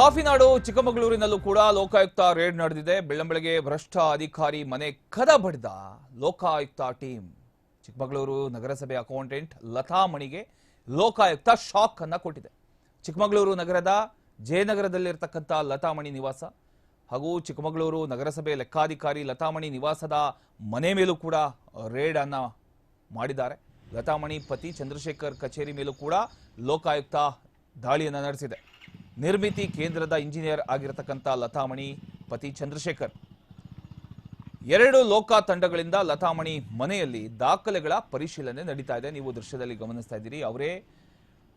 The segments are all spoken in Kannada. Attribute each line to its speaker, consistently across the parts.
Speaker 1: ಕಾಫಿನಾಡು, ಚಿಕ್ಕಮಗಳೂರಿನಲ್ಲೂ ಕೂಡ ಲೋಕಾಯುಕ್ತ ರೇಡ್ ನಡೆದಿದೆ. ಬೆಳ್ಳಂಬೆಳಗ್ಗೆ ಭ್ರಷ್ಟ ಅಧಿಕಾರಿ ಮನೆ ಕದ ಬಡಿದ ಲೋಕಾಯುಕ್ತ ಟೀಮ್. ಚಿಕ್ಕಮಗಳೂರು ನಗರಸಭೆ ಅಕೌಂಟೆಂಟ್ ಲತಾ ಮಣಿಗೆ ಲೋಕಾಯುಕ್ತ ಶಾಕ್ ಅನ್ನ ಕೊಟ್ಟಿದೆ. ಚಿಕ್ಕಮಗಳೂರು ನಗರದ ಜಯನಗರದಲ್ಲಿರ್ತಕ್ಕಂಥ ಲತಾಮಣಿ ನಿವಾಸ ಹಾಗೂ ಚಿಕ್ಕಮಗಳೂರು ನಗರಸಭೆ ಲೆಕ್ಕಾಧಿಕಾರಿ ಲತಾಮಣಿ ನಿವಾಸದ ಮನೆ ಮೇಲೂ ಕೂಡ ರೇಡ್ ಅನ್ನ ಮಾಡಿದ್ದಾರೆ. ಲತಾಮಣಿ ಪತಿ ಚಂದ್ರಶೇಖರ್ ಕಚೇರಿ ಮೇಲೂ ಕೂಡ ಲೋಕಾಯುಕ್ತ ದಾಳಿಯನ್ನು ನಡೆಸಿದೆ. ನಿರ್ಮಿತಿ ಕೇಂದ್ರದ ಇಂಜಿನಿಯರ್ ಆಗಿರತಕ್ಕಂಥ ಲತಾಮಣಿ, ಪತಿ ಚಂದ್ರಶೇಖರ್. ಎರಡು ಲೋಕ ತಂಡಗಳಿಂದ ಲತಾಮಣಿ ಮನೆಯಲ್ಲಿ ದಾಖಲೆಗಳ ಪರಿಶೀಲನೆ ನಡೀತಾ ಇದೆ. ನೀವು ದೃಶ್ಯದಲ್ಲಿ ಗಮನಿಸ್ತಾ ಇದ್ದೀರಿ. ಅವರೇ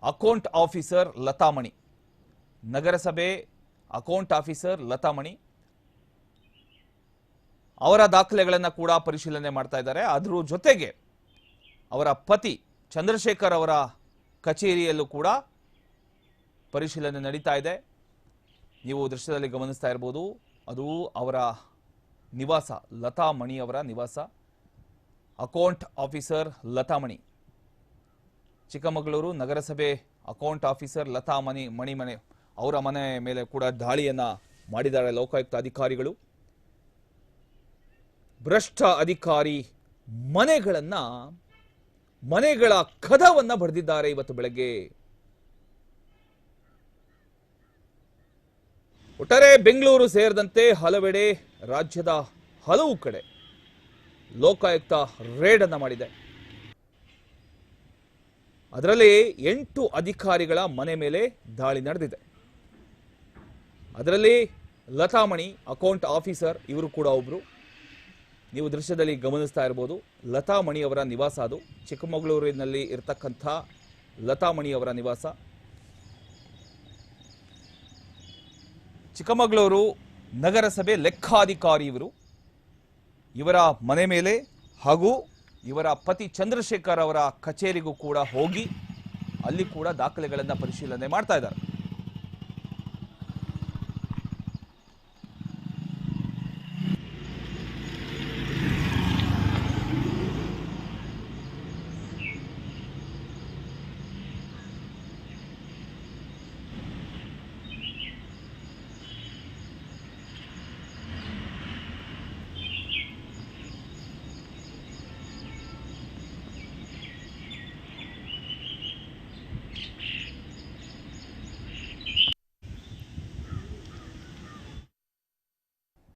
Speaker 1: ಅಕೌಂಟ್ ಆಫೀಸರ್ ಲತಾಮಣಿ. ನಗರಸಭೆ ಅಕೌಂಟ್ ಆಫೀಸರ್ ಲತಾಮಣಿ. ಅವರ ದಾಖಲೆಗಳನ್ನು ಕೂಡ ಪರಿಶೀಲನೆ ಮಾಡ್ತಾ ಇದ್ದಾರೆ. ಅದರ ಜೊತೆಗೆ ಅವರ ಪತಿ ಚಂದ್ರಶೇಖರ್ ಅವರ ಕಚೇರಿಯಲ್ಲೂ ಕೂಡ ಪರಿಶೀಲನೆ ನಡೀತಾ ಇದೆ. ನೀವು ದೃಶ್ಯದಲ್ಲಿ ಗಮನಿಸ್ತಾ ಇರ್ಬೋದು, ಅದು ಅವರ ನಿವಾಸ, ಲತಾಮಣಿ ಅವರ ನಿವಾಸ. Account officer Latamani. ಚಿಕ್ಕಮಗಳೂರು ನಗರಸಭೆ ಅಕೌಂಟ್ ಆಫೀಸರ್ ಲತಾ ಮಣಿ ಮಣಿ ಮನೆ ಅವರ ಮನೆ ಮೇಲೆ ಕೂಡ ದಾಳಿಯನ್ನ ಮಾಡಿದ್ದಾರೆ ಲೋಕಾಯುಕ್ತ ಅಧಿಕಾರಿಗಳು. ಭ್ರಷ್ಟ ಅಧಿಕಾರಿ ಮನೆಗಳನ್ನ ಮನೆಗಳ ಕದವನ್ನು ಬರೆದಿದ್ದಾರೆ ಇವತ್ತು ಬೆಳಗ್ಗೆ. ಒಟ್ಟಾರೆ ಬೆಂಗಳೂರು ಸೇರಿದಂತೆ ಹಲವೆಡೆ ರಾಜ್ಯದ ಹಲವು ಕಡೆ ಲೋಕಾಯುಕ್ತ ರೇಡ್ ಅನ್ನ ಮಾಡಿದೆ. ಅದರಲ್ಲಿ ಎಂಟು ಅಧಿಕಾರಿಗಳ ಮನೆ ಮೇಲೆ ದಾಳಿ ನಡೆದಿದೆ. ಅದರಲ್ಲಿ ಲತಾಮಣಿ, ಅಕೌಂಟ್ ಆಫೀಸರ್ ಇವರು ಕೂಡ ಒಬ್ರು. ನೀವು ದೃಶ್ಯದಲ್ಲಿ ಗಮನಿಸ್ತಾ ಇರ್ಬೋದು, ಲತಾಮಣಿ ಅವರ ನಿವಾಸ ಅದು. ಚಿಕ್ಕಮಗಳೂರಿನಲ್ಲಿ ಇರತಕ್ಕಂಥ ಲತಾಮಣಿ ಅವರ ನಿವಾಸ. ಚಿಕ್ಕಮಗಳೂರು ನಗರಸಭೆ ಲೆಕ್ಕಾಧಿಕಾರಿ ಇವರು. ಇವರ ಮನೆ ಮೇಲೆ ಹಾಗೂ ಇವರ ಪತಿ ಚಂದ್ರಶೇಖರ್ ಅವರ ಕಚೇರಿಗೂ ಕೂಡ ಹೋಗಿ ಅಲ್ಲಿ ಕೂಡ ದಾಖಲೆಗಳನ್ನು ಪರಿಶೀಲನೆ ಮಾಡ್ತಾ ಇದ್ದಾರೆ.